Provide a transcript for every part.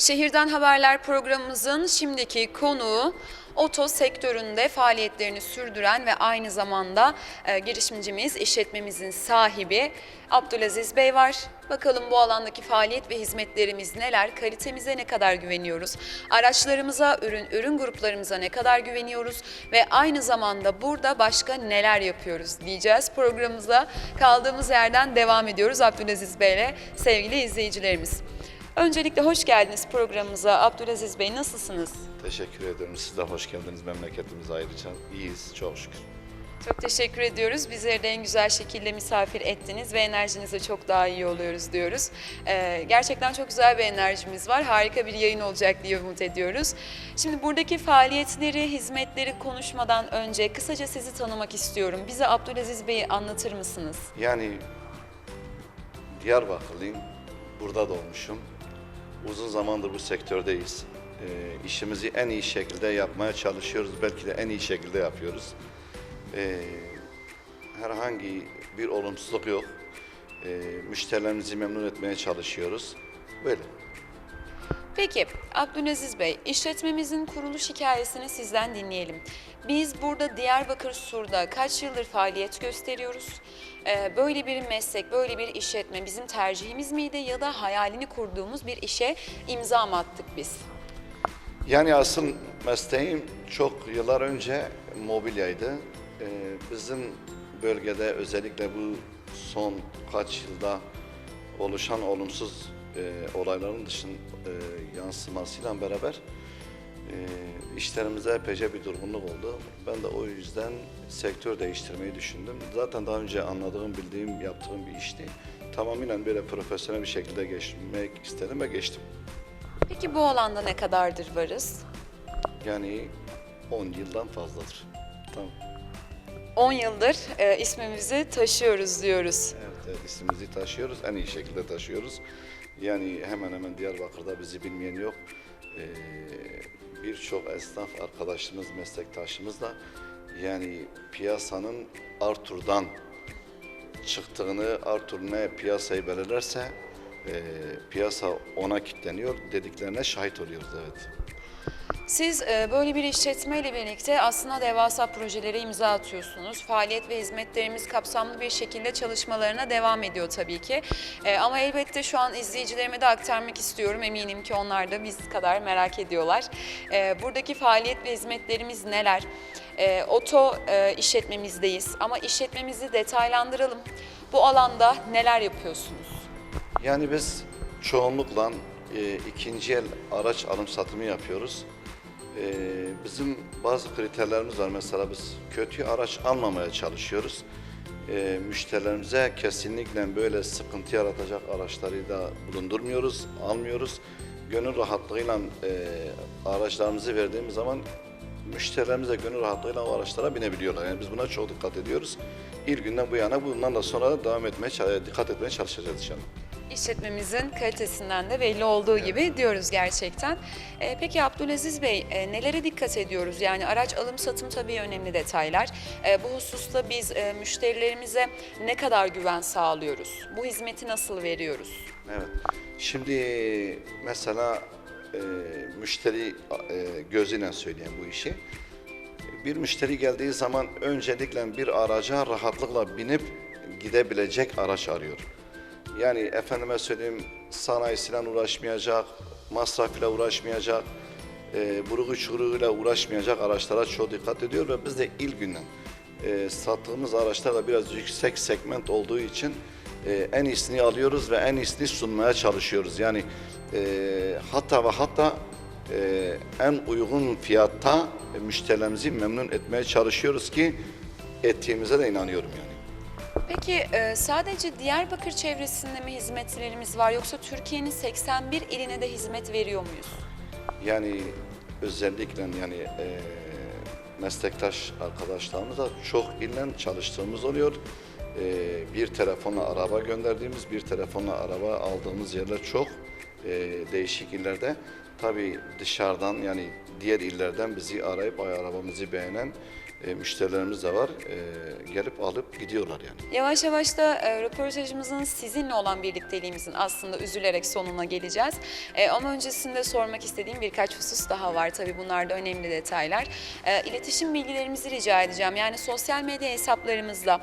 Şehirden Haberler programımızın şimdiki konuğu oto sektöründe faaliyetlerini sürdüren ve aynı zamanda e, girişimcimiz, işletmemizin sahibi Abdülaziz Bey var. Bakalım bu alandaki faaliyet ve hizmetlerimiz neler, kalitemize ne kadar güveniyoruz, araçlarımıza, ürün ürün gruplarımıza ne kadar güveniyoruz ve aynı zamanda burada başka neler yapıyoruz diyeceğiz. Programımıza kaldığımız yerden devam ediyoruz Abdülaziz Bey'le sevgili izleyicilerimiz. Öncelikle hoş geldiniz programımıza. Abdülaziz Bey nasılsınız? Teşekkür ederim. Siz de hoş geldiniz memleketimize ayrıca. İyiyiz çok şükür. Çok teşekkür ediyoruz. Bizleri de en güzel şekilde misafir ettiniz ve enerjinize çok daha iyi oluyoruz diyoruz. Ee, gerçekten çok güzel bir enerjimiz var. Harika bir yayın olacak diye umut ediyoruz. Şimdi buradaki faaliyetleri, hizmetleri konuşmadan önce kısaca sizi tanımak istiyorum. Bize Abdülaziz Bey'i anlatır mısınız? Yani Diyarbakırlıyım. Burada doğmuşum. Uzun zamandır bu sektördeyiz. Ee, işimizi en iyi şekilde yapmaya çalışıyoruz. Belki de en iyi şekilde yapıyoruz. Ee, herhangi bir olumsuzluk yok. Ee, müşterilerimizi memnun etmeye çalışıyoruz. Böyle. Peki Abdülaziz Bey, işletmemizin kuruluş hikayesini sizden dinleyelim. Biz burada Diyarbakır Sur'da kaç yıldır faaliyet gösteriyoruz? Ee, böyle bir meslek, böyle bir işletme bizim tercihimiz miydi ya da hayalini kurduğumuz bir işe imza mı attık biz? Yani asıl mesleğim çok yıllar önce mobilyaydı. Ee, bizim bölgede özellikle bu son kaç yılda oluşan olumsuz e, olayların dışın e, yansımasıyla beraber e, işlerimizde epeyce bir durgunluk oldu. Ben de o yüzden sektör değiştirmeyi düşündüm. Zaten daha önce anladığım, bildiğim, yaptığım bir işti. Tamamıyla böyle profesyonel bir şekilde geçmek istedim ve geçtim. Peki bu alanda ne kadardır varız? Yani 10 yıldan fazladır. Tamam. 10 yıldır e, ismimizi taşıyoruz diyoruz. Evet, evet ismimizi taşıyoruz. En iyi şekilde taşıyoruz. Yani hemen hemen Diyarbakır'da bizi bilmeyen yok. Ee, Birçok esnaf arkadaşımız, meslektaşımız da yani piyasanın Arthur'dan çıktığını, Arthur ne piyasayı belirlerse e, piyasa ona kilitleniyor dediklerine şahit oluyoruz evet. Siz e, böyle bir işletmeyle birlikte aslında devasa projelere imza atıyorsunuz. Faaliyet ve hizmetlerimiz kapsamlı bir şekilde çalışmalarına devam ediyor tabii ki. E, ama elbette şu an izleyicilerime de aktarmak istiyorum. Eminim ki onlar da biz kadar merak ediyorlar. E, buradaki faaliyet ve hizmetlerimiz neler? E, oto işletmemizdeyiz ama işletmemizi detaylandıralım. Bu alanda neler yapıyorsunuz? Yani biz çoğunlukla e, ikinci el araç alım satımı yapıyoruz. E, bizim bazı kriterlerimiz var. Mesela biz kötü araç almamaya çalışıyoruz. E, müşterilerimize kesinlikle böyle sıkıntı yaratacak araçları da bulundurmuyoruz, almıyoruz. Gönül rahatlığıyla e, araçlarımızı verdiğimiz zaman müşterilerimiz de gönül rahatlığıyla o araçlara binebiliyorlar. Yani biz buna çok dikkat ediyoruz. İlk günden bu yana bundan da sonra da devam etmeye, dikkat etmeye çalışacağız inşallah. İşletmemizin kalitesinden de belli olduğu gibi diyoruz gerçekten. Ee, peki Abdülaziz Bey e, nelere dikkat ediyoruz? Yani araç alım satım tabii önemli detaylar. Ee, bu hususta biz e, müşterilerimize ne kadar güven sağlıyoruz? Bu hizmeti nasıl veriyoruz? Evet. Şimdi mesela e, müşteri e, gözüyle söyleyeyim bu işi. Bir müşteri geldiği zaman öncelikle bir araca rahatlıkla binip gidebilecek araç arıyor. Yani efendime söyleyeyim sanayisiyle uğraşmayacak, masrafıyla uğraşmayacak, e, buruğu çuruğuyla uğraşmayacak araçlara çok dikkat ediyor ve biz de ilk günden e, sattığımız araçlar da biraz yüksek segment olduğu için e, en iyisini alıyoruz ve en iyisini sunmaya çalışıyoruz. Yani e, hatta ve hatta e, en uygun fiyatta e, müşterilerimizi memnun etmeye çalışıyoruz ki ettiğimize de inanıyorum yani. Peki e, sadece Diyarbakır çevresinde mi hizmetlerimiz var yoksa Türkiye'nin 81 iline de hizmet veriyor muyuz? Yani özellikle yani e, meslektaş arkadaşlarımızla çok ile çalıştığımız oluyor. E, bir telefonla araba gönderdiğimiz, bir telefonla araba aldığımız yerler çok e, değişik illerde. Tabii dışarıdan yani diğer illerden bizi arayıp ay arabamızı beğenen e, müşterilerimiz de var. E, gelip alıp gidiyorlar yani. Yavaş yavaş da e, röportajımızın sizinle olan birlikteliğimizin aslında üzülerek sonuna geleceğiz. E, ama öncesinde sormak istediğim birkaç husus daha var. Tabii bunlar da önemli detaylar. E, iletişim bilgilerimizi rica edeceğim. Yani sosyal medya hesaplarımızda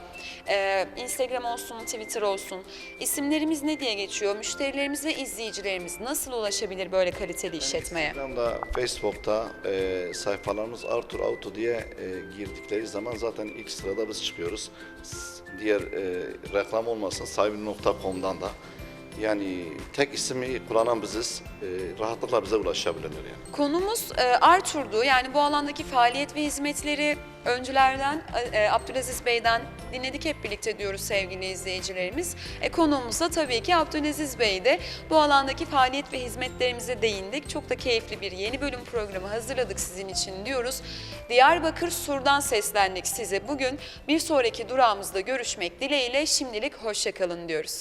e, Instagram olsun, Twitter olsun isimlerimiz ne diye geçiyor? Müşterilerimiz ve izleyicilerimiz nasıl ulaşabilir böyle kaliteli işletmeye? Instagram'da, Facebook'ta e, sayfalarımız Arthur Auto diye e, girdikleri zaman zaten ilk sırada biz çıkıyoruz. Diğer e, reklam olmasın sahibi.com'dan da. Yani tek ismi kullanan biziz. E, rahatlıkla bize ulaşabilirler yani. Konumuz e, Arthur'du. Yani bu alandaki faaliyet ve hizmetleri öncülerden e, Abdülaziz Bey'den dinledik hep birlikte diyoruz sevgili izleyicilerimiz. E, konuğumuz da tabii ki Abdülaziz Bey'de. Bu alandaki faaliyet ve hizmetlerimize değindik. Çok da keyifli bir yeni bölüm programı hazırladık sizin için diyoruz. Diyarbakır Sur'dan seslendik size bugün. Bir sonraki durağımızda görüşmek dileğiyle şimdilik hoşçakalın diyoruz.